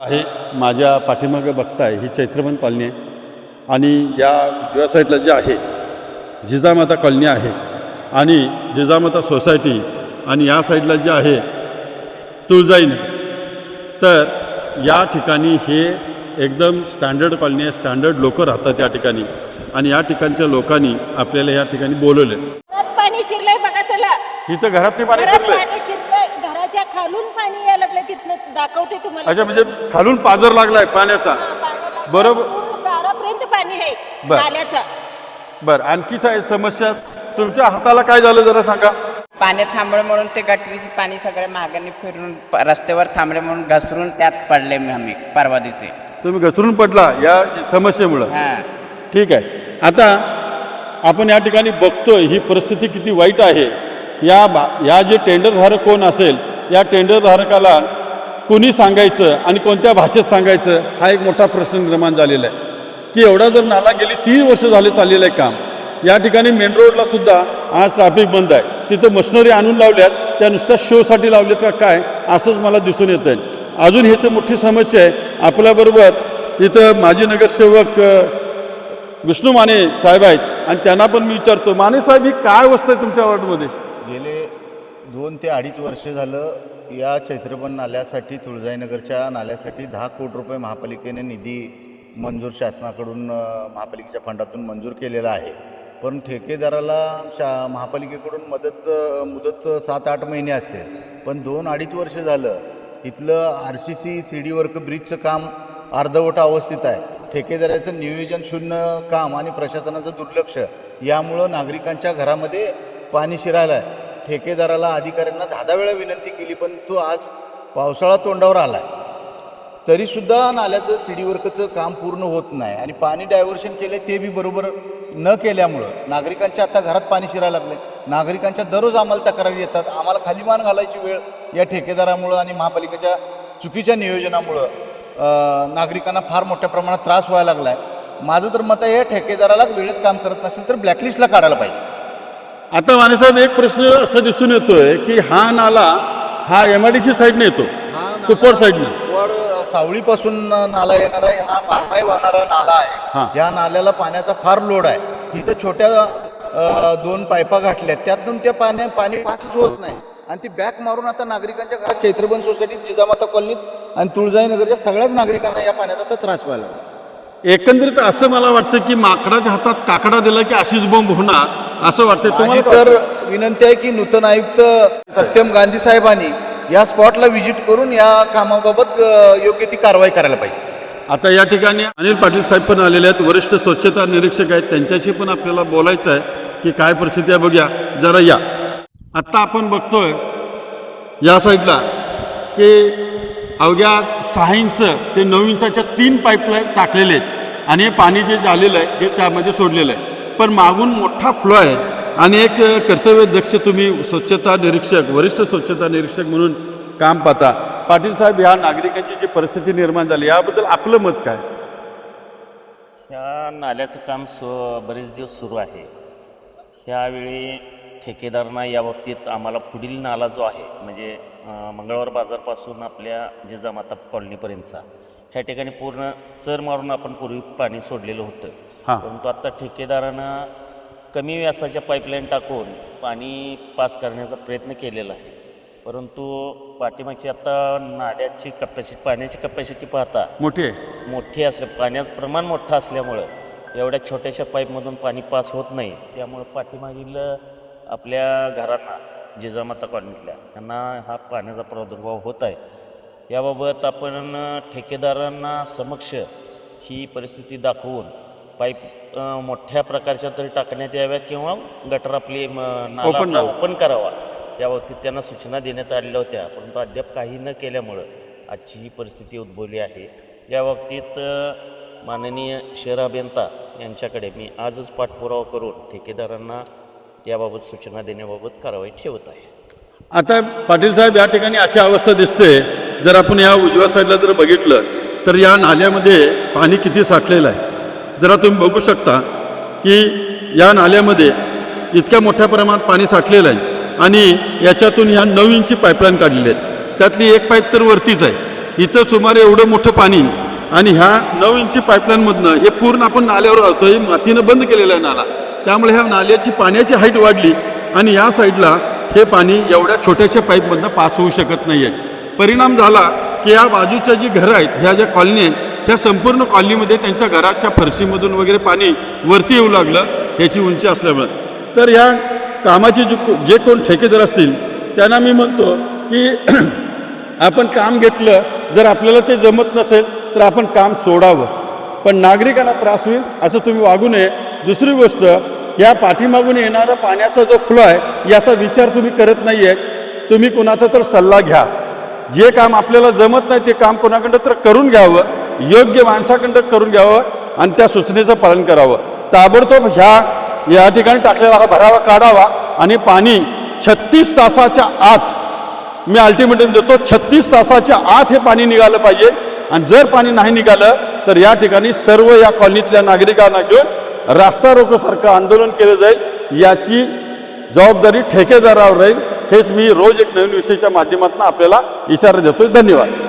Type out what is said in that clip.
आहे माझ्या पाठीमागं बघताय ही चैत्रबन कॉलनी आहे. आणि या उजव्या साईडला जे आहे जिजामाता कॉलनी आहे आणि जिजामाता सोसायटी आणि या साईडला जे आहे तुळजाईन तर या ठिकाणी हे एकदम स्टँडर्ड कॉलनी आहे स्टँडर्ड लोक राहतात या ठिकाणी. आणि या ठिकाणच्या लोकांनी आपल्याला या ठिकाणी बोलवले पाणी शिरलंय बघा चला. इथं घरात शिरलंय. पाणी शिरलंय. खालून पाणी यायला लागलं तिथनं दाखवते तुम्हाला. अच्छा म्हणजे खालून पाजर लागलाय पाण्याचा. हा, बरोबर. पूर्ण दारापर्यंत पाणी आहे बर. नाल्याचा बरं आणखी काय समस्या तुमच्या हाताला काय झालं जरा सांगा. पाणी थांबलं म्हणून ते गटरीचे पाणी सगळ्या मागाने फिरून प- रस्त्यावर थांबले म्हणून घसरून त्यात पडले मी आम्ही परवा दिवशी. तुम्ही घसरून पडला या समस्येमुळं. हां. ठीक आहे. आता आपण या ठिकाणी बघतोय ही परिस्थिती किती वाईट आहे. या बा या जे टेंडरधारक कोण असेल या टेंडरधारकाला कोणी सांगायचं आणि कोणत्या भाषेत सांगायचं हा एक मोठा प्रश्न निर्माण झालेला आहे. की एवढा जर नाला गेली तीन वर्ष झाले चाललेलं आहे काम. या ठिकाणी मेन रोडला सुद्धा आज ट्रॅफिक बंद आहे. तिथं मशिनरी आणून लावल्यात त्या नुसत्या शोसाठी लावल्यात का काय असंच मला दिसून येतं आहे अजून हे तर मोठी समस्या आहे. आपल्याबरोबर इथं माजी नगरसेवक विष्णू माने साहेब आहेत. आणि त्यांना पण मी विचारतो माने साहेब ही काय वस्तू आहे तुमच्या वॉर्डमध्ये? गेले दोन ते अडीच वर्ष झालं या चैत्रबन नाल्यासाठी तुळजाईनगरच्या नाल्यासाठी दहा कोटी रुपये महापालिकेने निधी मंजूर शासनाकडून महापालिकेच्या फंडातून मंजूर केलेला आहे. पण ठेकेदाराला शा महापालिकेकडून मदत मुदत सात आठ महिने असेल. पण दोन अडीच वर्ष झालं इथलं R C C C D work ब्रिजचं काम अर्धवट अवस्थित आहे. ठेकेदाराचं नियोजन शून्य काम आणि प्रशासनाचं दुर्लक्ष यामुळं नागरिकांच्या घरामध्ये पाणी शिरायला आहे. ठेकेदाराला अधिकाऱ्यांना दहा दहा वेळा विनंती केली पण तो आज पावसाळा तोंडावर आला आहे तरीसुद्धा नाल्याचं सिडीवर्कचं काम पूर्ण होत नाही आणि पाणी डायव्हर्शन केले ते बी बरोबर न केल्यामुळं. नागरिकांच्या आता घरात पाणी शिरायला लागले नागरिकांच्या दररोज आम्हाला तक्रारी येतात. आम्हाला खाली मान घालायची वेळ या ठेकेदारामुळं आणि महापालिकेच्या चुकीच्या नियोजनामुळं नागरिकांना फार मोठ्या प्रमाणात त्रास व्हायला लागला आहे माझं तर मत आहे या ठेकेदाराला वेळेत काम करत नसेल तर ब्लॅकलिस्टला काढायला पाहिजे. आता माने साहेब एक प्रश्न असा दिसून येतोय की हा नाला हा एम आय डी सी साईडने येतो. कुपवाड साईडनं. वड सावळीपासून नाला येणारा आहे, हा पाय वाहणारा नाला हा. आहे या नाल्याला पाण्याचा फार लोड आहे. इथं छोट्या अ, दोन पायपा गाठल्या त्यातून त्या पाण्या पाणी पासच होत नाही. आणि ती बॅक मारून आता नागरिकांच्या घरात चैत्रबन सोसायटीत जिजामाता कॉलनीत आणि तुळजाईनगरच्या सगळ्याच नागरिकांना या पाण्याचा तर त्रास व्हायला लागला. एकंदरीत असं मला वाटतं की माकडाच्या हातात काकडा दिला की अशीच बॉम्ब होणार. असं वाटतं माझी तुम्हाला तर? विनंती आहे की नूतन आयुक्त सत्यम गांधी साहेबांनी या स्पॉटला व्हिजिट करून या कामाबाबत अ, योग्य ती कारवाई करायला पाहिजे. आता या ठिकाणी अनिल पाटील साहेब पण आलेले आहेत. वरिष्ठ स्वच्छता निरीक्षक आहेत. त्यांच्याशी पण आपल्याला बोलायचं आहे की काय परिस्थिती आहे बघूया. जरा या. आत्ता आपण बघतोय या साईडला की अवघ्या सहा इंच ते नऊ इंचाच्या तीन पाईपलाईन टाकलेले आहेत. आणि हे पाणी जे झालेलं आहे हे त्यामध्ये सोडलेलं आहे. पण मागून मोठा फ्लो आहे. आणि एक कर्तव्य दक्ष तुम्ही स्वच्छता निरीक्षक वरिष्ठ स्वच्छता निरीक्षक म्हणून काम पाहता. पाटील साहेब ह्या नागरिकांची जी परिस्थिती निर्माण झाली याबद्दल आपलं मत काय? ह्या नाल्याचं काम सु बरेच दिवस सुरू आहे. ह्यावेळी ठेकेदारांना याबाबतीत आम्हाला पुढील नाला जो आहे म्हणजे मंगळवार बाजारपासून आपल्या जिजामाता कॉलनीपर्यंतचा ह्या ठिकाणी पूर्ण चर मारून आपण पूर्वी पाणी सोडलेलं होतं. हां. परंतु आता ठेकेदारानं कमी व्यासाच्या पाईपलाईन टाकून पाणी पास करण्याचा प्रयत्न केलेला आहे. परंतु पाठीमागची आता नाल्याची कपॅसिटी पाण्याची कपॅसिटी पाहता मोठी आहे. मोठी असल्या पाण्याचं प्रमाण मोठं असल्यामुळं एवढ्या छोट्याशा पाईपमधून पाणी पास होत नाही. त्यामुळं पाठीमागील आपल्या घरांना जिजामाता कॉलनीतल्या यांना हा पाण्याचा प्रादुर्भाव होत आहे. याबाबत आपण ठेकेदारांना समक्ष ही परिस्थिती दाखवून पाईप मोठ्या प्रकारच्या तरी टाकण्यात याव्यात किंवा गटर आपली नाला. ओपन करावा. याबाबतीत त्यांना सूचना देण्यात आलेल्या होत्या परंतु अद्याप काही न केल्यामुळं आजची ही परिस्थिती उद्भवली आहे. याबाबतीत अ, माननीय शहर अभियंता यांच्याकडे मी आजच पाठपुरावा करून ठेकेदारांना याबाबत सूचना देण्याबाबत कारवाई ठेवत आहे. आता पाटील साहेब या ठिकाणी अशी अवस्था दिसते जर आपण या उजव्या साईडला जर बघितलं तर या नाल्यामध्ये पाणी किती साठलेलं आहे. जरा तुम्ही बघू शकता की या नाल्यामध्ये इतक्या मोठ्या प्रमाणात पाणी साठलेलं आहे आणि याच्यातून ह्या नऊ इंची पाईपलाईन काढलेली आहेत. त्यातली एक पाईप तर वरतीच आहे. इथं सुमारे एवढं मोठं पाणी आणि ह्या नऊ इंची पाईपलाईनमधनं हे पूर्ण आपण नाल्यावर राहतो हे मातीनं बंद केलेलं आहे नाला. त्यामुळे ह्या नाल्याची पाण्याची हाईट वाढली आणि या साईडला हे पाणी एवढ्या छोट्याशा पाईपमधनं पास होऊ शकत नाही आहे परिणाम झाला की या बाजूच्या जी घरं आहेत ह्या ज्या कॉलनी आहेत त्या संपूर्ण कॉलनीमध्ये त्यांच्या घराच्या फरशीमधून वगैरे पाणी वरती येऊ लागलं ह्याची उंची असल्यामुळं. तर ह्या कामाचे जे को- जे कोण ठेकेदार असतील त्यांना मी म्हणतो की आपण काम घेतलं जर आपल्याला ते जमत नसेल तर आपण काम सोडावं. पण नागरिकांना त्रास होईल असं तुम्ही वागू नये. दुसरी गोष्ट या पाठीमागून येणारा पाण्याचा जो फ्लो आहे याचा विचार तुम्ही करत नाही आहे तुम्ही कुणाचा तर सल्ला घ्या. जे काम आपल्याला जमत नाही ते काम कोणाकडं तर करून घ्यावं योग्य माणसाकडं करून घ्यावं आणि त्या सूचनेचं पालन करावं. ताबडतोब ह्या या ठिकाणी टाकलेला हा भरावा काढावा आणि पाणी छत्तीस तासाच्या आत मी अल्टिमेटम देतो छत्तीस तासाच्या आत हे पाणी निघालं पाहिजे. आणि जर पाणी नाही निघालं तर या ठिकाणी सर्व या कॉलनीतल्या नागरिकांना घेऊन रास्ता रोकोसारखं आंदोलन केलं जाईल. याची जबाबदारी ठेकेदारावर राहील. हेच मी रोज एक नवीन विषयाच्या माध्यमातून आपल्याला इशारा देतोय. धन्यवाद.